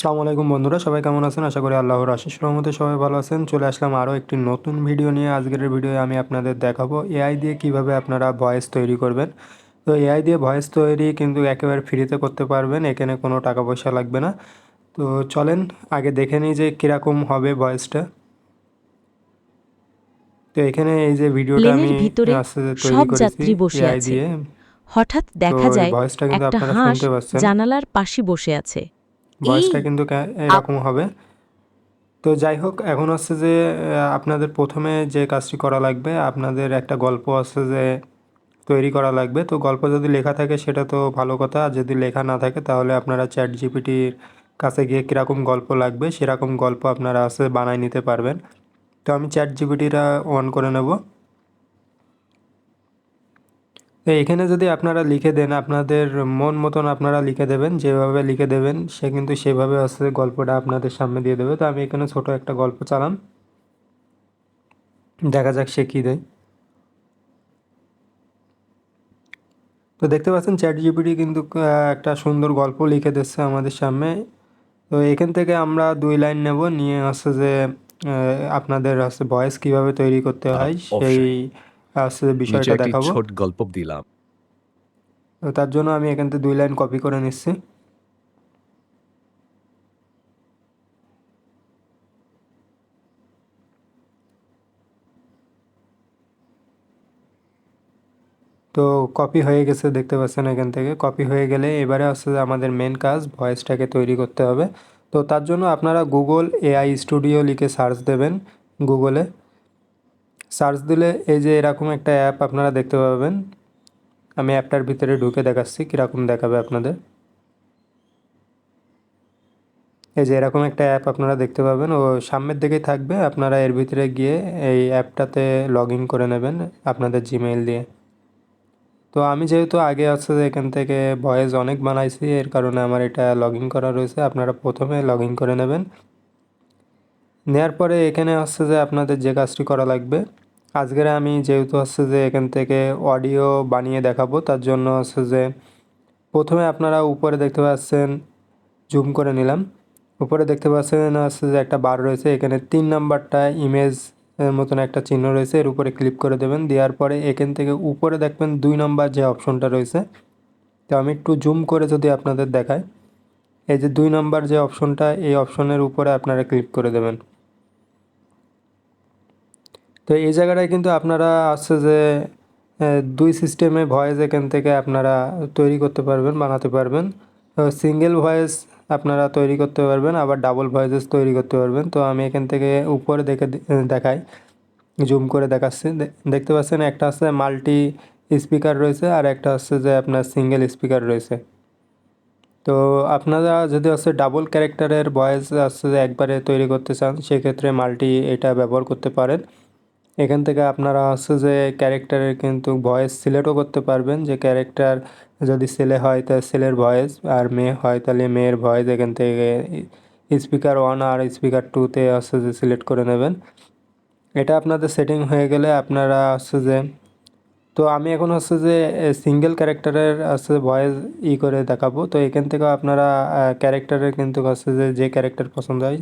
আসসালামু আলাইকুম বন্ধুরা সবাই কেমন আছেন? আশা করি আল্লাহর আশিস রহমতে সবাই ভালো আছেন। চলে আসলাম আরও একটি নতুন ভিডিও নিয়ে। আজকের ভিডিওয়ে আমি আপনাদের দেখাবো এআই দিয়ে কীভাবে আপনারা ভয়েস তৈরি করবেন। তো এআই দিয়ে ভয়েস তৈরি কিন্তু একেবারে ফ্রিতে করতে পারবেন এখানে কোনো টাকা পয়সা লাগবে না। তো চলেন আগে দেখে নিই যে কীরকম হবে ভয়েসটা। তো এখানে এই যে ভিডিওটা আমি সব তৈরি যাত্রী করেছি বসে আছে। হঠাৎ দেখা যায় একটা আপনারা হাঁস শুনতে পাচ্ছেন। জানালার পাশে বসে আছে। ভয়েসটা কিন্তু এরকম হবে। তো যাই হোক এখন হচ্ছে যে আপনাদের প্রথমে যে কাজটি করা লাগবে আপনাদের একটা গল্প আছে যে তৈরি করা লাগবে। তো গল্প যদি লেখা থাকে সেটা তো ভালো কথা। আর যদি লেখা না থাকে তাহলে আপনারা চ্যাট জিপিটির কাছে গিয়ে কীরকম গল্প লাগবে সেরকম গল্প আপনারা আছে বানাই নিতে পারবেন। তো আমি চ্যাট জিপিটিটা অন করে নেব। তো এখানে যদি আপনারা লিখে দেন আপনাদের মন মতন আপনারা লিখে দেবেন যেভাবে লিখে দেবেন সে কিন্তু সেভাবে আসলে গল্পটা আপনাদের সামনে দিয়ে দেবে। তো আমি এখানে ছোট একটা গল্প চালাম দেখা যাক সে কী দেয়। তো দেখতে পাচ্ছেন চ্যাট জিপিটি কিন্তু একটা সুন্দর গল্প লিখে দিচ্ছে আমাদের সামনে। তো এখান থেকে আমরা দুই লাইন নেব নিয়ে হচ্ছে যে আপনাদের হচ্ছে ভয়েস কীভাবে তৈরি করতে হয় সেই নিচে বিষয়টা একটি দেখাবো। ছোট গল্প দিলাম। তো তার জন্য আমি এখান থেকে দুই লাইন কপি করে নিচ্ছি। তো কপি হয়ে গেছে দেখতে পাচ্ছেন এখান থেকে। কপি হয়ে গেলে এবারে হচ্ছে আমাদের মেন কাজ ভয়েসটাকে তৈরি করতে হবে। তো তার জন্য আপনারা গুগল এআই স্টুডিও লিখে সার্চ দেবেন গুগলে সার্চ দিলে এই যে এরকম একটা অ্যাপ আপনারা দেখতে পাবেন। আমি অ্যাপটার ভিতরে ঢুকে দেখাচ্ছি কীরকম দেখাবে আপনাদের। এই যে এরকম একটা অ্যাপ আপনারা দেখতে পাবেন। ও সামনের দিকেই থাকবে। আপনারা এর ভিতরে গিয়ে এই অ্যাপটাতে লগ ইন করে নেবেন আপনাদের জিমেইল দিয়ে। তো আমি যেহেতু আগে আছে, এখান থেকে ভয়েস অনেক বানাইছি, এর কারণে আমার এটা লগ ইন করা রয়েছে। আপনারা প্রথমে লগ ইন করে নেবেন। নেওয়ার পরে এখানে হচ্ছে যে আপনাদের যে কাজটি করা লাগবে, আজকের আমি যেহেতু হচ্ছে যে এখান থেকে অডিও বানিয়ে দেখাবো, তার জন্য হচ্ছে যে প্রথমে আপনারা উপরে দেখতে পাচ্ছেন জুম করে নিলাম। উপরে দেখতে পাচ্ছেন হচ্ছে যে একটা বার রয়েছে, এখানে তিন নাম্বারটা ইমেজ মতন একটা চিহ্ন রয়েছে, এর উপরে ক্লিক করে দেবেন, দেওয়ার পরে এখান থেকে উপরে দেখবেন দুই নাম্বার যে অপশনটা রয়েছে। তো আমি একটু জুম করে যদি আপনাদের দেখাই, এই যে দুই নাম্বার যে অপশনটা এই অপশনের উপরে আপনারা ক্লিক করে দেবেন। তো এই জায়গাটায় কিন্তু আপনারা আছে যে দুই সিস্টেমে ভয়েস এখান থেকে আপনারা তৈরি করতে পারবেন, বানাতে পারবেন। সিঙ্গেল ভয়েস আপনারা তৈরি করতে পারবেন, আবার ডাবল ভয়েসেস তৈরি করতে পারবেন। তো আমি এখান থেকে উপরে দেখে দেখাই জুম করে দেখাচ্ছি। দেখতে পাচ্ছেন একটা আছে মাল্টি স্পিকার রয়েছে, আর একটা হচ্ছে যে আপনার সিঙ্গেল স্পিকার রয়েছে। তো আপনারা যদি হচ্ছে ডাবল ক্যারেক্টারের ভয়েস আছে যে একবারে তৈরি করতে চান, সেক্ষেত্রে মাল্টি এটা ব্যবহার করতে পারেন। এখান থেকে আপনারা হচ্ছে যে ক্যারেক্টারের কিন্তু ভয়েস সিলেক্টও করতে পারবেন। যে ক্যারেক্টার যদি ছেলে হয় তাহলে ছেলের ভয়েস আর মেয়ে হয়, তাহলে মেয়ের ভয়েস এখান থেকে স্পিকার ওয়ান আর স্পিকার টুতে হচ্ছে যে সিলেক্ট করে নেবেন। এটা আপনাদের সেটিং হয়ে গেলে আপনারা হচ্ছে যে, তো আমি এখন হচ্ছে যে সিঙ্গেল ক্যারেক্টারের হচ্ছে ভয়েস ই করে দেখাবো। তো এখান থেকে আপনারা ক্যারেক্টারের কিন্তু হচ্ছে যে যে ক্যারেক্টার পছন্দ হয়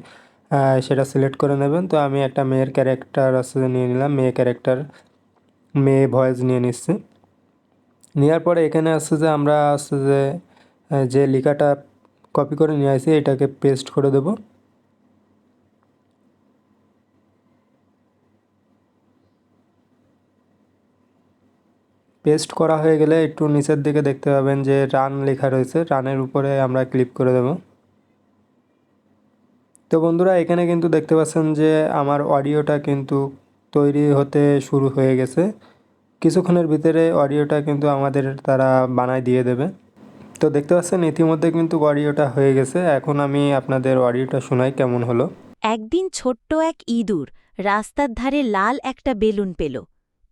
সেটা সিলেক্ট করে নেবেন। তো আমি একটা মেয়ের ক্যারেক্টার যে নিয়ে নিলাম, মেয়ে ক্যারেক্টার মেয়ে ভয়েস নিয়ে নিচ্ছি। নেওয়ার পরে এখানে আসছে যে আমরা আসছে যে যে লেখাটা কপি করে নিয়ে আসি, এটাকে পেস্ট করে দেবো। পেস্ট করা হয়ে গেলে একটু নিচের দিকে দেখতে পাবেন যে রান লেখা রয়েছে। রানের উপরে আমরা ক্লিক করে দেব। তো বন্ধুরা, এখানে কিন্তু দেখতে পাচ্ছেন যে আমার অডিওটা কিন্তু তৈরি হতে শুরু হয়ে গেছে। কিছুক্ষণের ভিতরে অডিওটা কিন্তু আমাদের তারা বানায় দিয়ে দেবে। তো দেখতে পাচ্ছেন, ইতিমধ্যে কিন্তু অডিওটা হয়ে গেছে। এখন আমি আপনাদের অডিওটা শোনাই কেমন হলো। একদিন ছোট্ট এক ইঁদুর রাস্তার ধারে লাল একটা বেলুন পেল।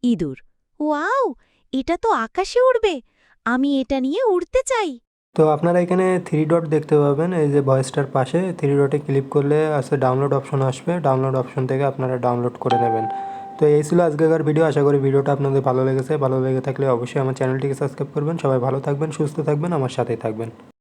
ইঁদুর, ওয়াও, এটা তো আকাশে উড়বে। আমি এটা নিয়ে উড়তে চাই। তো আপনারা এখানে থ্রি ডট দেখতে পাবেন, এই যে ভয়েসটার পাশে। থ্রি ডটে ক্লিক করলে আছে ডাউনলোড অপশন আসবে। ডাউনলোড অপশন থেকে আপনারা ডাউনলোড করে নেবেন। তো এই ছিল আজকেকার ভিডিও আশা করি ভিডিওটা আপনাদের ভালো লেগেছে। ভালো লেগে থাকলে অবশ্যই আমার চ্যানেলটিকে সাবস্ক্রাইব করবেন। সবাই ভালো থাকবেন, সুস্থ থাকবেন, আমার সাথেই থাকবেন।